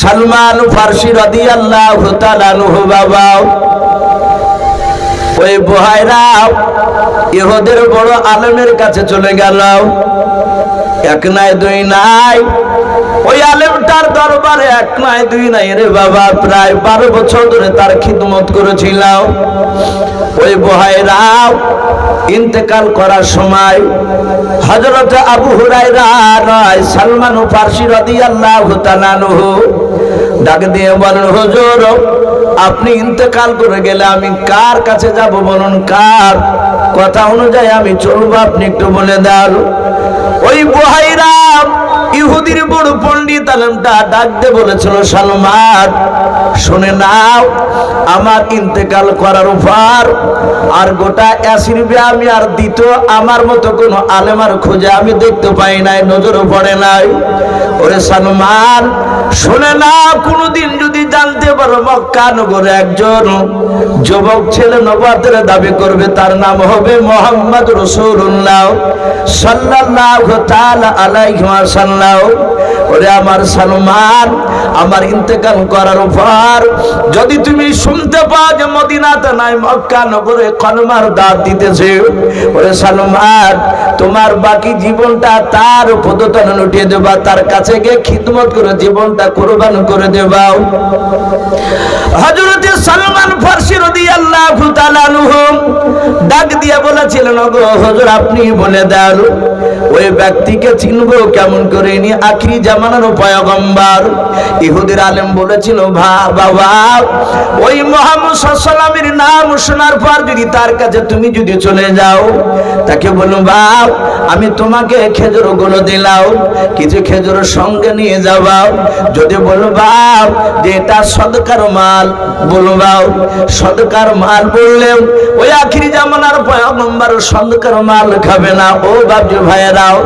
সালমান ফার্সি রাদি আল্লাহ বাবা। ওই বহাইরা ইহুদের বড় আলমের কাছে চলে গেল। এক নাই, দুই নাই। ওই আলেমটার দরবারে এক নাই, দুই নাই রে বাবা। প্রায় বারো বছর ধরে তার খিদমত করেছিলাম। ওই বহাইরা ইন্তেকাল করার সময় হজরত আবু হুরাইরা নয় সালমান ফার্সি রদি রাদিয়াল্লাহু তাআলাহু ডাক দিয়ে বলেন, হুজুর, আপনি ইন্তেকাল করে গেলে আমি কার কাছে যাব বলুন, কার? কথা অনুযায়ী আমি চলবো, আপনি একটু বলে দেন। ওই বহাইরা ইহুদির বড় পণ্ডিত আলমটা ডাকতে বলেছিল, সালমান, শুনে নাও, আমার ইন্তেকাল করার উপর আর গোটা অ্যাসিরবে আমি আর দিত আমার মতো কোন আলেমার খোঁজে আমি দেখতে পাই নাই, নজরও পড়ে নাই। ওরে সালমান, শুনে না কোনদিন যদি জানতে পারো মক্কা নগরে একজন যুবক ছেলে নবাতের দাবি করবে, তার নাম হবে মোহাম্মদ রসুল্লাহ ওয়াসাল্লাম ওরে আমার সালমান, আমার ইন্তেকাল করার পর যদি তুমি শুনতে পাও যে মদিনাতে নাই, মক্কা নগরে কলমার দাঁত দিতেছে, ওরে সালমান, তোমার বাকি জীবনটা তার পদতন লুটিয়ে দেবা, তার কাছে গিয়ে খিদমত করে জীবনটা কোরবান করে দেবা। হযরতে সালমান ফারসি তাআলা আনহু ডাক দিয়ে বলেছিলেন, ওগো হুজুর, আপনি বলে দেন ওই ব্যক্তিকে চিনবো কেমন করে ইনি আখিরি জামানার পয়গম্বর। ইহুদির আলেম বলেছিল, ভা ওই মোহাম্মদ নাম শোনার পর যদি তার কাছে তুমি যদি চলে যাও, তাকে বলো বাপ আমি তোমাকে খেজুরগুলো দিলাম। কিছু খেজুর সঙ্গে নিয়ে যাবাও যদি বলো বাপ যে এটা সদকার মাল, বলো বলবাও সদকার মাল বললেও ওই আখিরি জামানার পয়গম্বর সদকার মাল খাবে না। ও বাপজি ভাইয়েরাও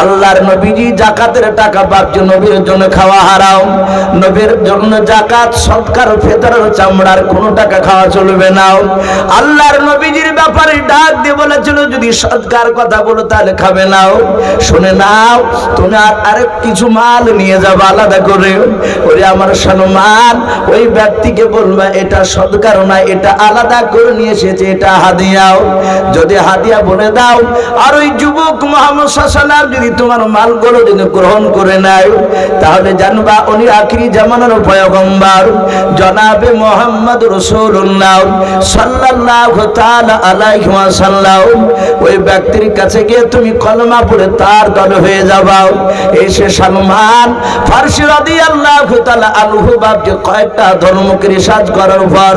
আল্লাহর নবীজি জাকাতের টাকা বাপজি নবীর জন্য খাওয়া হারাও। নবীর জন্য জাকাত সদকার ফেতরের চামড়ার কোনো টাকা খাওয়া চলবে না। আল্লাহর নবীজির ব্যাপারে ডাক দিয়ে বলেছিল, যদি সদকার কথা বলো তাহলে খাবে নাও শুনে নাও, তুমি আর আরেক কিছু মাল নিয়ে যাব আলাদা করে। ওরে আমার সম্মান ওই ব্যক্তিকে বলবা, এটা সদকার না এটা আলাদা করে নিয়ে এসেছে, এটা হাদিয়াও যদি হাদিয়া বলে দাও, আর ওই যুবক মোহাম্মদ সাল্লাম যদি তোমার মালগুলো যদি গ্রহণ করে নেয় তাহলে জানবা উনি আখিরি জামানার পয়গম্বর জনাবে মোহাম্মদ রসুল্লাহ সাল্লাল্লাহু তাআলা আলাইহি ওয়াসাল্লাম। ওই ব্যক্তির কাছে গিয়ে তুমি কলমা পড়ে তার দল হয়ে যাবাও এসে সালমান ফার্সি রাদিয়াল্লাহু তাআলা আনহু বাপ যে কয়েকটা ধর্মকে রিসার্চ করার পর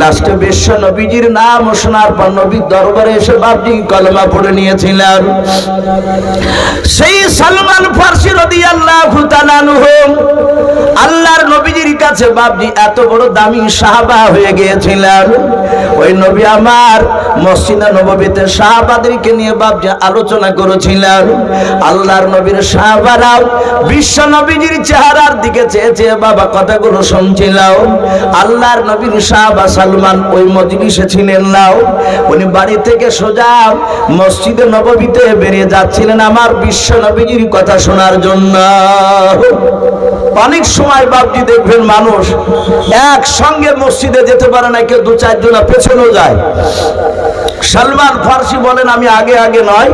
লাস্টে বিশ্ব নবীজির নাম শোনার পর নবীর দরবারে এসে বাপজি কলমা পড়ে নিয়েছিলেন সেই সালমান ফার্সি তাআলা আনহু আল্লাহর নবীজির কাছে বাপজি এত বড় দামি সাহাবা হয়ে গিয়েছিলেন। ওই নবী আমার মসজিদে নববীতে সাহাবাদেরকে নিয়ে বাপজি আলোচনা করেছিলেন। আল্লাহর নবীর সাহাবারাও বিশ্ব নবীজির চেহারার দিকে চেয়ে চেয়ে বাবা কথাগুলো শুনছিলাম আল্লাহর নবীর সাহাবা সালমান ওই মজলিসে ছিলেন নাও উনি বাড়ি থেকে সোজা মসজিদে নববীতে বেরিয়ে যাচ্ছিলেন। আমার বিশ্ব নবীজির কথা শোনার জন্য। অনেক সময় বাপজি দেখবেন মানুষ একসঙ্গে মসজিদে যেতে পারে না, কেউ দু চারজন পেছনেও যায়। সালমান ফার্সি বলেন, আমি আগে আগে নয়,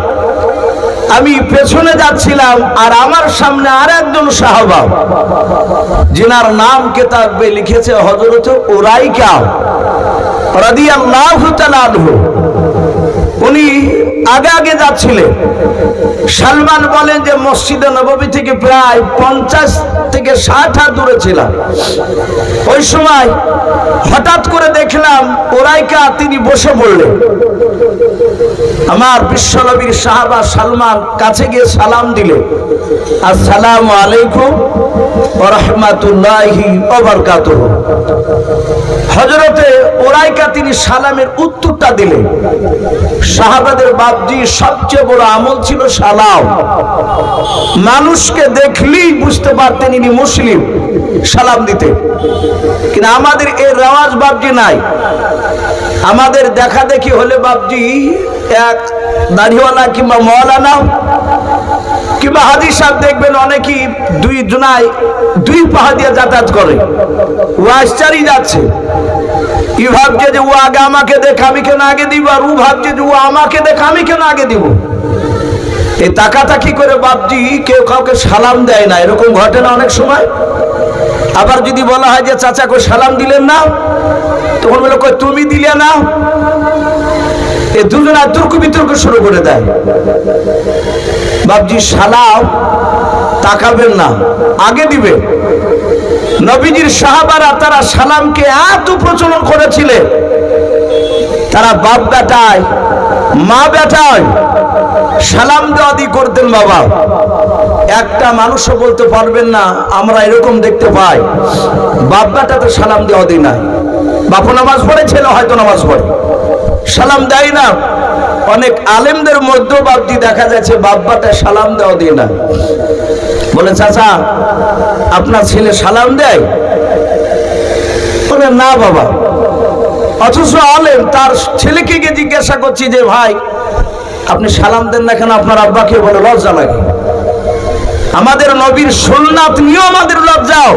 আমি পেছনে যাচ্ছিলাম আর আমার সামনে আর একজন সাহাবা। যিনার নাম কেতাবে লিখেছে হজরত ওরাইকা রাদিয়াল্লাহু তাআলা আনহু। আগে যাচ্ছিলে। সালমান বলেন যে মসজিদে নবমী থেকে প্রায় পঞ্চাশ থেকে ষাট হাত দূরে ছিলাম। ওই সময় হঠাৎ করে দেখলাম ওরাইকা তিনি বসে পড়লেন। আমার বিশ্বনবীর সাহাবা সালমান কাছে গিয়ে সালাম দিলে, আসসালামু আলাইকুম রহমাতুল্লাহি ওবারকাতুহু হজরতে ওরাইকা তিনি সালামের উত্তরটা দিলেন। সাহাবাদের বাপজি, সবচেয়ে বড় আমল ছিল সালাম। মানুষকে দেখলেই বুঝতে পারতেন ইনি মুসলিম, সালাম দিতে। কিন্তু আমাদের এই রেওয়াজ বাবজি নাই। আমাদের দেখা দেখি হলে বাবজি এক দাড়িওয়ালা কিংবা মৌলানা কিংবা হাজির সাহেব দেখবেন অনেকেই দুই জনায় দুই পাহা দিয়ে যাতায়াত করে। ও আশ্চারি যাচ্ছে। ই ভাবছে যে ও আগে আমাকে দেখ, আমি কেন আগে দিব? আর ও ভাবছে যে ও আমাকে দেখ, আমি কেন আগে দিব? এই তাকাতাকি করে বাপজি কেউ কাউকে সালাম দেয় না। এরকম ঘটে না অনেক সময়। আবার যদি বলা হয় যে, চাচা, কই সালাম দিলেন না? তখন বলে, কই তুমি দিলে না? এই দুজন তর্ক বিতর্ক শুরু করে দেয়। বাপজি সালাম তাকাবেন না, আগে দিবে। নবীজির সাহাবারা তারা সালামকে এত প্রচলন করেছিলেন তারা বাপ বেটায়, মা বেটায়, সালাম দেওয়া দি করতেন বাবা। একটা মানুষও বলতে পারবেন না, আমরা এরকম দেখতে পাই। বাপ বেটাতে সালাম দেওয়া দিই না বাপু নামাজ পড়ে, ছেলে হয়তো নামাজ পড়ে। সালাম দেয় না। অনেক আলেমদের মধ্যেও বাপজি দেখা যাচ্ছে, বাপ সালাম দেওয়া দিয়ে না। বলে, চাচা, আপনার ছেলে সালাম দেয়? বলে, না বাবা। অথচ আলেম তার ছেলেকে গিয়ে জিজ্ঞাসা করছি যে, ভাই, আপনি সালাম দেন না কেন? আপনার আব্বাকে বলে, লজ্জা লাগে। আমাদের নবীর সোননাথ নিয়েও আমাদের লজ্জাও।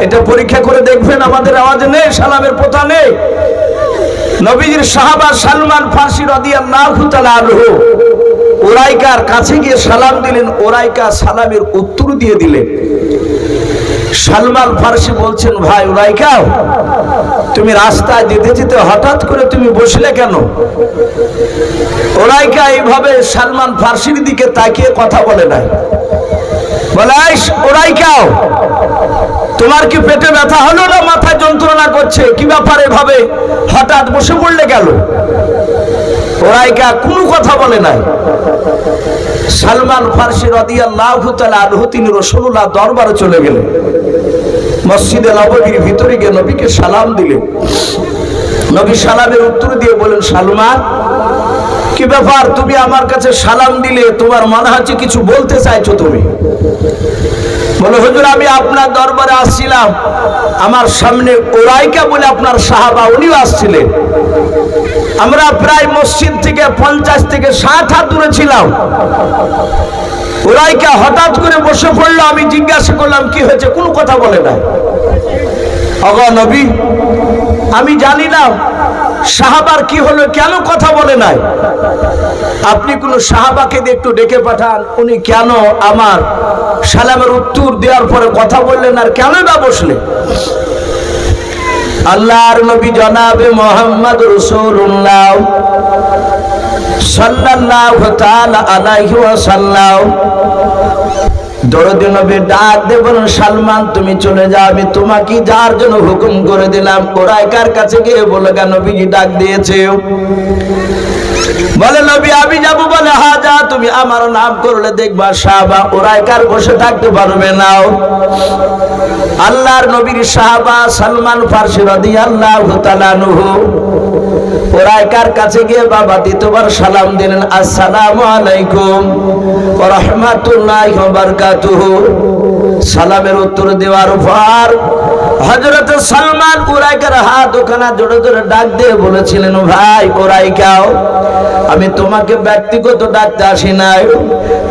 এটা পরীক্ষা করে দেখবেন, আমাদের আওয়াজ নেই, সালামের প্রথা নেই। নবীজির সাহাবা সালমান ফার্সি রাদিয়াল্লাহু তাআলা আনহু ওরাইকার কাছে গিয়ে সালাম দিলেন ওরাইকা সালামের উত্তর দিয়ে দিলেন। সালমান ফার্সি বলছেন ভাই ওরাইকাও তুমি রাস্তায় যেতে যেতে হঠাৎ করে তুমি বসলে কেন? ওরাইকা এইভাবে সালমান ফার্সির দিকে তাকিয়ে কথা বলে নাই। বলে "আইস, ওরাইকাও তোমার কি পেটে ব্যথা হলো না মাথায় যন্ত্রণা করছে? কি ব্যাপার এভাবে? হঠাৎ বসে পড়লে গেল ওরাইকা কোনো কথা বলে নাই। সালমান ফার্সি রাদিয়াল্লাহু তাআলা তিনি রাসূলুল্লাহ দরবারে চলে গেলেন। মসজিদে নববীর ভিতরে গিয়ে নবীকে সালাম দিলেন। নবী সালামের উত্তর দিয়ে বলেন সালমান, কি ব্যাপার? তুমি আমার কাছে সালাম দিলে তোমার মনে হচ্ছে কিছু বলতে চাইছো তুমি? বলে, হুজুর, আমি আপনার দরবারে আসছিলাম। আমার সামনে ওরাইকা বলে আপনার সাহাবা, উনিও আসছিলেন। আমরা প্রায় মসজিদ থেকে পঞ্চাশ থেকে ষাট হাত দূরে ছিলাম। ওরাইকা হঠাৎ করে বসে পড়ল, আমি জিজ্ঞাসা করলাম, কি হয়েছে? কোনো কথা বলে না অগ নবী, আমি জানি না সাহাবার কি হলো কেন কথা বলে নাই? আপনি কোন সাহাবাকে একটু ডেকে পাঠান, উনি কেন আমার সালামের উত্তর দেওয়ার পরে কথা বললেন আর কেন বা বসলেন আল্লাহর নবী জনাবে মোহাম্মদ রসুল্লাহ সাল্লাল্লাহু তাআলা আলাইহি ওয়াসাল্লাম। দরদি নবীর ডাক দে বলেন, সালমান, তুমি চলে যাও, আমি তোমাকে যার জন্য হুকুম করে দিলাম ওরাইকার কাছে গিয়ে বলে কেন নবীজি ডাক দিয়েছে। বলে, নবী, আমি যাব বলে হা যা তুমি আমার নাম করলে দেখবা সাহাবা ওরাইকার বসে থাকতে পারবে নাও আল্লাহর নবীর সাহাবা সালমান ফার্সি রাদি আল্লাহ ওরা একার কাছে গিয়ে, বাবা, দ্বিতীয়বার সালাম দিলেন। আসসালামু আলাইকুম ওয়া বারাকাতুহু। সালামের উত্তর দেওয়ার পর হযরত সালমান ওরাইকার হাত ওখানে জোরে জোরে ডাক দিয়ে বলেছিলেন, ভাই ওরাইকাও আমি তোমাকে ব্যক্তিগত ডাকতে আসি নাই।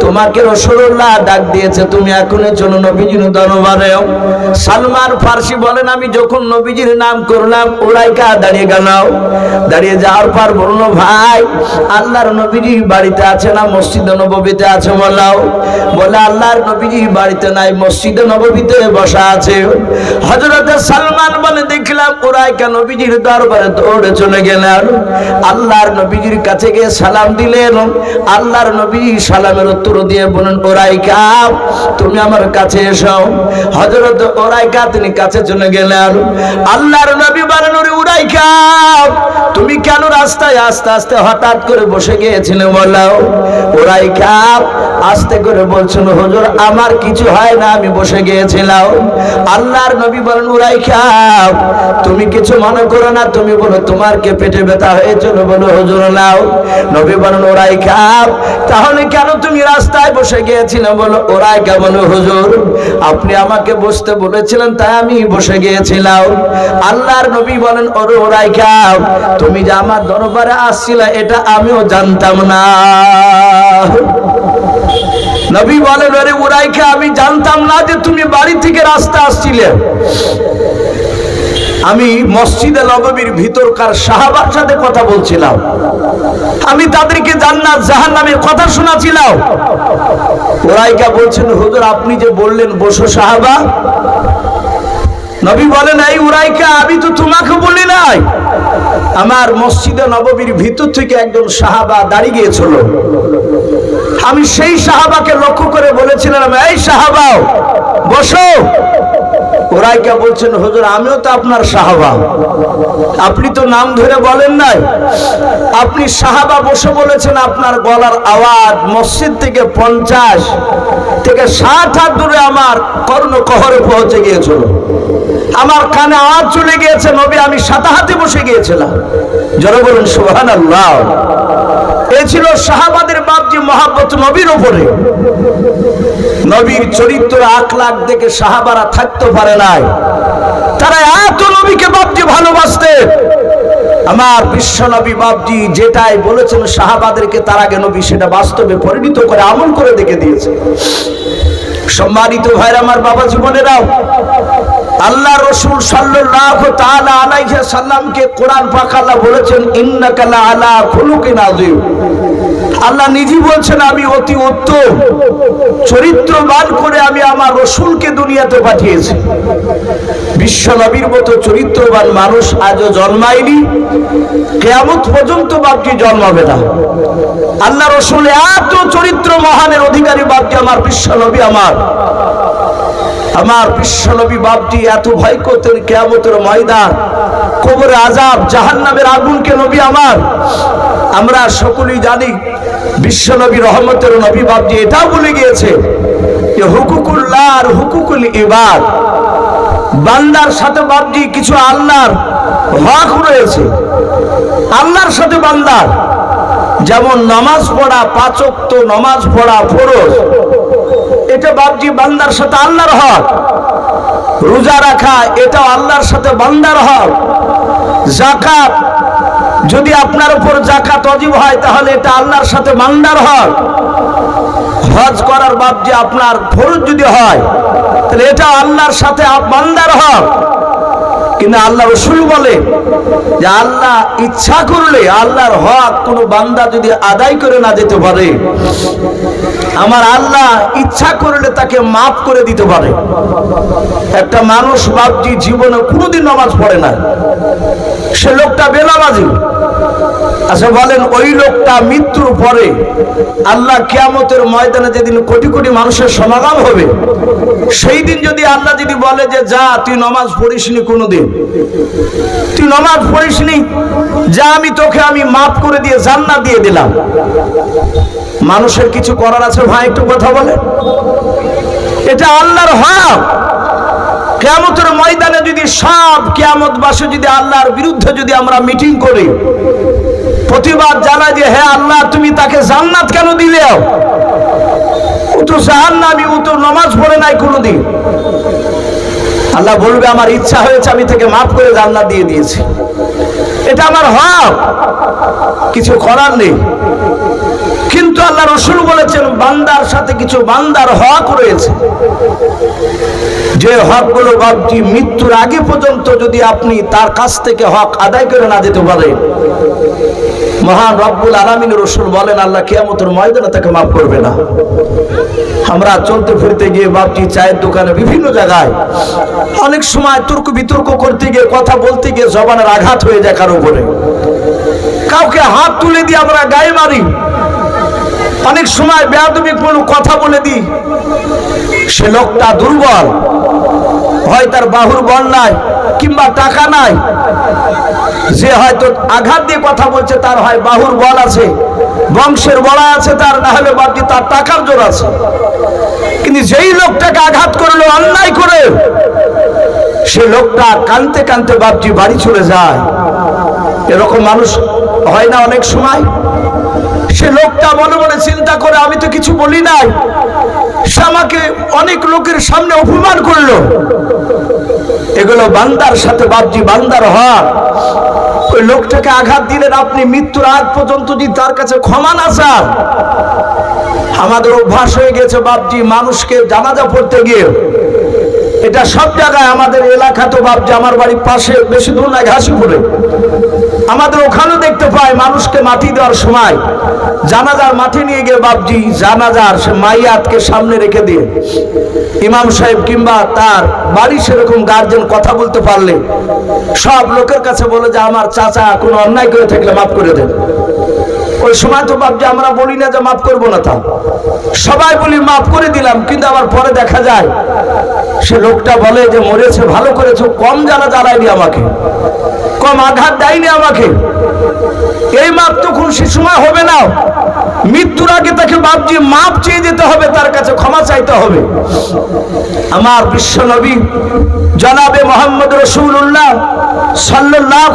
তোমাকে রসুল্লাহ ডাক দিয়েছে, তুমি এখনই চলো নবীজির দরবারে। সালমান ফার্সি বলেন, আমি যখন নবীজির নাম করলাম ওরাইকা দাঁড়িয়ে গেলাম। দাঁড়িয়ে যাওয়ার পর বলল, ভাই, আল্লাহর নবীজি বাড়িতে আছে না, মসজিদে নববীতে আছে বলাও। বলে, আল্লাহর নবীজি বাড়িতে নাই, মসজিদে নববীতে বসা আছে। হজরত সালমান বলে, দেখলাম ওরাইকা নবীজির দরবারে দৌড়ে চলে গেলেন। আল্লাহর নবীজির কাছে গিয়ে সালাম দিলেন। আল্লাহর সালামের উত্তর দিয়ে বলেন ওরাইকা, তুমি আমার কাছে এসো। হজরত ওরাইকা, তিনি কাছে চলে গেলেন। আল্লাহর নবী বলেন, ওরে তুমি কেন রাস্তায় আস্তে আস্তে হঠাৎ করে বসে গিয়েছিলে বলাও ওরাইকা, আস্তে করে বলছেন, হুজুর, আমার কিছু হয় না, আমি বসে গিয়েছিলাম আল্লাহর নবী বলেন তুমি কিছু মনে করো না, তুমি বলো পেটে ব্যথা হয়েছিল বলো, হুজুর নবী বলেন ওরাই খাও তাহলে কেন তুমি রাস্তায় বসে বলো ওরাই হুজুর, আপনি আমাকে বসতে বলেছিলেন, তাই আমি বসে গিয়েছিলাম। আল্লাহর নবী বলেন, ওরে ওরাই খাও তুমি যে আমার দরবারে আসছিলে, এটা আমিও জানতাম না। নবী বলেন আরে উড়াইকে আমি জানতাম না যে তুমি বাড়ি থেকে রাস্তা আসছিলে। আমি মসজিদে নববীর ভিতরকার সাহাবার সাথে কথা বলছিলাম। আমি তাদেরকে জান্নাত জাহান নামের কথা শোনাছিলাম। ওরাইকা বলছেন, হুজুর, আপনি যে বললেন, বসো সাহাবা। নবী বলেন, এই উরাইকা আমি তো তোমাকে বলি নাই। আমার মসজিদে নববীর ভিতর থেকে একজন সাহাবা দাঁড়িয়ে গিয়েছিল। আমি সেই সাহাবাকে লক্ষ্য করে বলেছিলাম, এই সাহাবাও বসো। ওরাইকা বলছেন, হুজুর, আমিও তো আপনার সাহাবা। আপনি তো নাম ধরে বলেন নাই। আপনি সাহাবা বসে বলেছেন, আপনার গলার আওয়াজ মসজিদ থেকে পঞ্চাশ থেকে ষাট হাত দূরে আমার কর্ণ কহরে পৌঁছে গিয়েছিল। আমার কানে আওয়াজ চলে গিয়েছে, নবী, আমি সাদা হাতে বসে গিয়েছিলাম। যারা বলেন সুহান আল্লাহ এ ছিল সাহাবাদের বাপজি মহাব্বত নবীর ওপরে নবীর চরিত্র, আখলাখ দেখে সাহাবারা থাকতে পারে নাই। তারা এত নবীকে বাপজি ভালোবাসতে আমার বিশ্ব নবী বাপজি যেটাই বলেছেন, সাহাবাদেরকে তার আগে নবী সেটা বাস্তবে পরিণত করে আমল করে দেখে দিয়েছে। সম্মানিত ভাইরা, আমার বাবা জীবনেরাও আল্লাহ রসুল সাল্লামকে কোরআন পাক আল্লাহ বলেছেন, ইন্নাকা লা আলা আযীম আল্লাহ নিজে বলছেন, আমি অতি উত্তম, চরিত্রবান করে আমি আমার রসুলকে দুনিয়াতে পাঠিয়েছি। বিশ্ব নবীর মতো চরিত্রবান মানুষ আজও জন্মায়নি, কেয়ামত পর্যন্ত বাপটি জন্মাবে না। আল্লাহ রসুল এত চরিত্র মহানের অধিকারী বাপটি আমার বিশ্ব নবী আমার। আমার বিশ্বনবী বাপটি এত ভয় করতেন কেয়ামতের ময়দান। কবরে আজাব জাহান নামের আগুনকে নবী আমার। আমরা সকলেই জানি বিশ্বনবী রহমতের নবী বাপটি এটাও বলে গিয়েছে যে হুকুকুল্লাহ আর হুকুকুল ইবাদ। বান্দার সাথে বাপটি কিছু আল্লাহর হক রয়েছে। আল্লাহর সাথে বান্দার, যেমন নামাজ পড়া পাচক তো নামাজ পড়া ফরজ। এটা বাপজি, বান্দার সাথে আল্লাহর হক। রোজা রাখা এটা আল্লাহর সাথে বান্দার হক। জাকাত যদি আপনার উপর জাকাত অজীব হয়, তাহলে এটা আল্লাহর সাথে বান্দার হক। হজ করার বাপজি আপনার ফরজ যদি হয়, তাহলে এটা আল্লাহর সাথে বান্দার হক। কিন্তু আল্লাহ রসুল বলে যে আল্লাহ ইচ্ছা করলে আল্লাহর হক কোনো বান্দা যদি আদায় করে না যেতে পারে, আমার আল্লাহ ইচ্ছা করলে তাকে মাফ করে দিতে পারে। একটা মানুষ বাপজি জীবনে কোনোদিন নামাজ পড়ে না। সে লোকটা বেলাবাজি আচ্ছা বলেন, ওই লোকটা মৃত্যুর পরে আল্লাহ কিয়ামতের ময়দানে যেদিন কোটি কোটি মানুষের সমাগম হবে, সেই দিন যদি আল্লাহ যদি বলে যে, যা, তুই নমাজ পড়িসনি কোনোদিন। তুই নমাজ পড়িসনি যা আমি তোকে আমি মাফ করে দিয়ে জান্নাত দিয়ে দিলাম। মানুষের কিছু করার আছে ভাই, একটু কথা বলে। এটা আল্লাহর হক। কেয়ামতের ময়দানে যদি সব কেয়ামত বাসে যদি আল্লাহর বিরুদ্ধে যদি আমরা মিটিং করি, প্রতিবাদ জানা যে হ্যাঁ আল্লাহ, তুমি তাকে জান্নাত কেন দিলে? ও তো জাহান্নামি, ও তো নামাজ পড়ে নাই কোনোদিন। আল্লাহ বলবে, আমার ইচ্ছা হয়েছে, আমি তাকে মাফ করে জান্নাত দিয়ে দিয়েছি। এটা আমার হক। কিছু করার নেই। কিন্তু আল্লাহ রসুল বলেছেন, বান্দার সাথে কিছু বান্দার হক রয়েছে। যে হকগুলো বাপটি মৃত্যুর আগে পর্যন্ত যদি আপনি তার কাছ থেকে হক আদায় করে না যেতে পারে মহান রব্বুল আলমিন রসুল বলেন, আল্লাহ কেয়ামতের ময়দানে তাকে মাফ করবে না। আমরা চলতে ফিরতে গিয়ে বাপটি চায়ের দোকানে বিভিন্ন জায়গায় অনেক সময় তর্ক বিতর্ক করতে গিয়ে, কথা বলতে গিয়ে জবানের আঘাত হয়ে যায় কারও উপরে। কাউকে হাত তুলে দিয়ে আমরা গায়ে মারি। অনেক সময় বেয়াদবি কোনো কথা বলে দিই। সে লোকটা দুর্বল, হয় তার বাহুর বল নাই কিংবা টাকা নাই। যে হয়তো আঘাত দিয়ে কথা বলছে, তার হয় বাহুর বল আছে, বংশের বলা আছে, তার না হলে বাকি তার টাকার জোর আছে। কিন্তু যেই লোকটাকে আঘাত করল, অন্যায় করে, সে লোকটা কানতে কানতে বাপজি বাড়ি চলে যায়। এরকম মানুষ হয় না অনেক সময়? সে লোকটা মনে মনে চিন্তা করে, আমি তো কিছু বলি নাই। সে আমাকে অনেক লোকের সামনে অপমান করল। এগুলো বান্দার সাথে বাপজি বান্দার হওয়া ওই লোকটাকে আঘাত দিলেন, আপনি মৃত্যুর আগ পর্যন্ত যদি তার কাছে ক্ষমা না চান, আমাদের অভ্যাস হয়ে গেছে বাপজি, মানুষকে জানাজা পড়তে গিয়ে। এটা সব জায়গায় আমাদের এলাকা তো বাপজি, আমার বাড়ির পাশে বেশি দূর না ঘাসিপুরে। আমাদের ওখানেও দেখতে পাই মানুষকে মাটি দেওয়ার সময়। জানাজার মাঠে নিয়ে গিয়ে বাবজি জানাজার সে মাইয়াতকে সামনে রেখে দিয়ে, ইমাম সাহেব কিংবা তার বাড়ি সেরকম গার্জেন কথা বলতে পারলে, সব লোকের কাছে বলে যে, আমার চাচা কোনো অন্যায় করে থাকলে মাফ করে দেন। ওই সময় তো বাপ যে আমরা বলি না যে মাফ করব না তা। সবাই বলি, মাফ করে দিলাম, কিন্তু আবার পরে দেখা যায়, সে লোকটা বলে যে মরেছে, ভালো করেছে, কম জ্বালা জ্বালায়নি আমাকে, কম আঘাত দেয়নি আমাকে। এই মাপ তো সে সময় হবে না। মৃত্যুর আগে তাকে বাপজি মাপ চেয়ে যেতে হবে, তার কাছে ক্ষমা চাইতে হবে। আমার বিশ্ব নবী জনাবে মোহাম্মদ রসুল্লাহ সাল্লাহ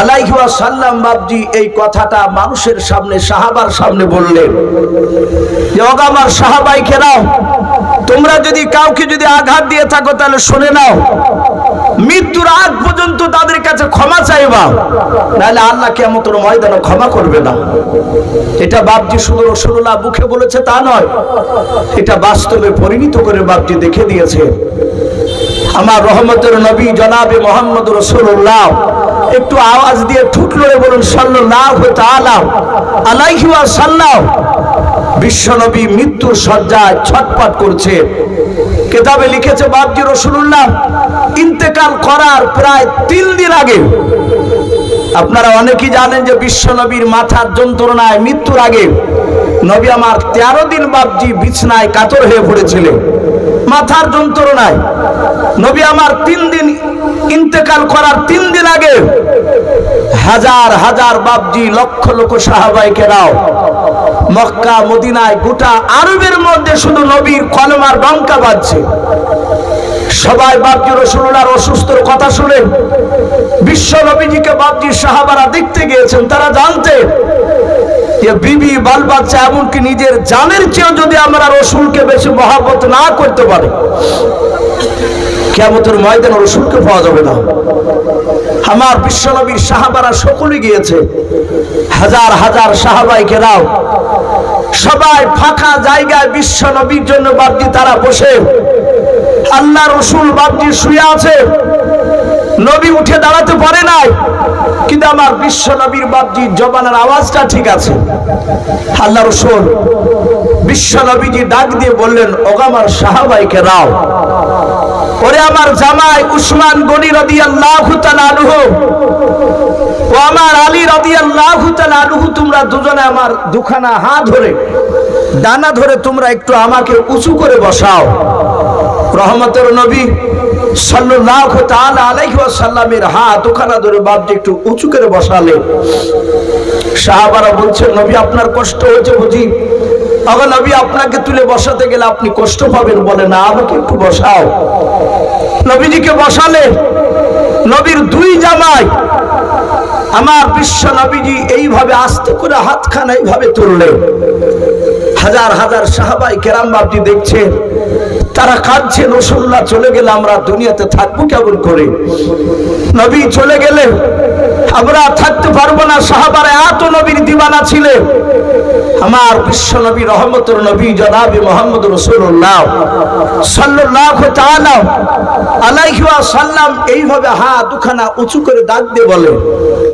আলাইহি সাল্লাম বাপজি এই কথাটা মানুষের সামনে, সাহাবার সামনে বললেন আমার সাহাবাই কেরাও তোমরা যদি কাউকে যদি আঘাত দিয়ে থাকো তাহলে শুনে নাও, মৃত্যুর আগ পর্যন্ত তাদের কাছে ক্ষমা চাইবা, নাহলে আল্লাহ কেমন ময়দানে ক্ষমা করবে না। এটা বাপজি শুধু রসুল্লাহ মুখে বলেছে তা নয়, এটা বাস্তবে পরিণত করে বাপজি দেখে দিয়েছে। আমার রহমতের নবী জনাবে মোহাম্মদ রসুল্লাহ একটু আওয়াজ দিয়ে ঠুট লড়ে বলুন সাল্লাহ বিশ্বনবী মৃত্যুর সজ্জায় ছটপট করছে। কেতাবে লিখেছে বাবজি রসুল্লাহ ইন্তেকাল করার প্রায় তিন দিন আগে। আপনারা অনেকেই জানেন যে বিশ্বনবীর মাথার যন্ত্রণায় মৃত্যুর আগে নবী আমার তেরো দিন বাবজি বিছনায় কাতর হয়ে পড়েছিলেন। মাথার যন্ত্রণায় নবী আমার তিন দিন ইন্তেকাল করার তিন দিন আগে হাজার হাজার বাবজি লক্ষ লক্ষ সাহাবাই কেরাও মক্কা, মদিনায় গোটা আরবের মধ্যে শুধু নবীর কলমার ডঙ্কা বাজছে। সবাই বাবজি রসুল্লাহর অসুস্থর কথা শুনে বিশ্ব নবীজিকে বাবজি সাহাবারা দেখতে গিয়েছেন, তারা জানতে যে বিবি বাল বাচ্চা এমনকি নিজের জানের চেয়েও যদি আমরা রসুলকে বেশি মহাবত না করতে পারি। কেমতের ময়দান রসুলকে পাওয়া যাবে না। আমার বিশ্বনবীর সাহাবারা সকলে গিয়েছে। হাজার হাজার সাহাবাই কেরাও সবাই ফাঁকা জায়গায় বিশ্ব নবীর জন্য বাবজি তারা বসে। আল্লাহ রসুল বাবজি শুয়ে আছে। নবী উঠে দাঁড়াতে পারে নাই। কিন্তু আমার বিশ্ব নবীর বাবজি জবানের আওয়াজটা ঠিক আছে। আল্লাহ রসুল বিশ্ব নবীজি ডাক দিয়ে বললেন ওগামার সাহাবাইকে রাও ওরে আমার জামাই উসমান গনি রদি আল্লাহ ও আমার আলী রদি আল্লাহ তোমরা দুজনে আমার দুখানা হাত ধরে, ডানা ধরে তোমরা একটু আমাকে উঁচু করে বসাও। রহমতের নবী আলাইহি ওয়াসাল্লামের হাত ওখানা ধরে বাপজি একটু উঁচু করে বসালে সাহাবারা বলছেন, নবী, আপনার কষ্ট হয়েছে বুঝি? আবার নবী আপনাকে তুলে বসাতে গেলে আপনি কষ্ট পাবেন বলে না, আমাকে একটু বসাও। নবীজিকে বসালে নবীর দুই জামাই, আমার বিশ্ব নবীজি এইভাবে আস্তে করে হাতখানা এইভাবে তুললেন। হাজার হাজার সাহাবাই কেরাম বাপজি দেখছে তারা কাঁদছে রসুল্লাহ চলে গেলে আমরা দুনিয়াতে থাকব কেমন করে? নবী চলে গেলে আমরা থাকতে পারব না। সাহাবারে এত নবীর দিবানা ছিলেন আমার বিশ্ব নবী, রহমতুর নবী, জনাবি মোহাম্মদ রসুল্লাহ সাল্লাহ আলাইহুয়া সাল্লাম এইভাবে হা দুখানা উঁচু করে দাগ দিয়ে বলে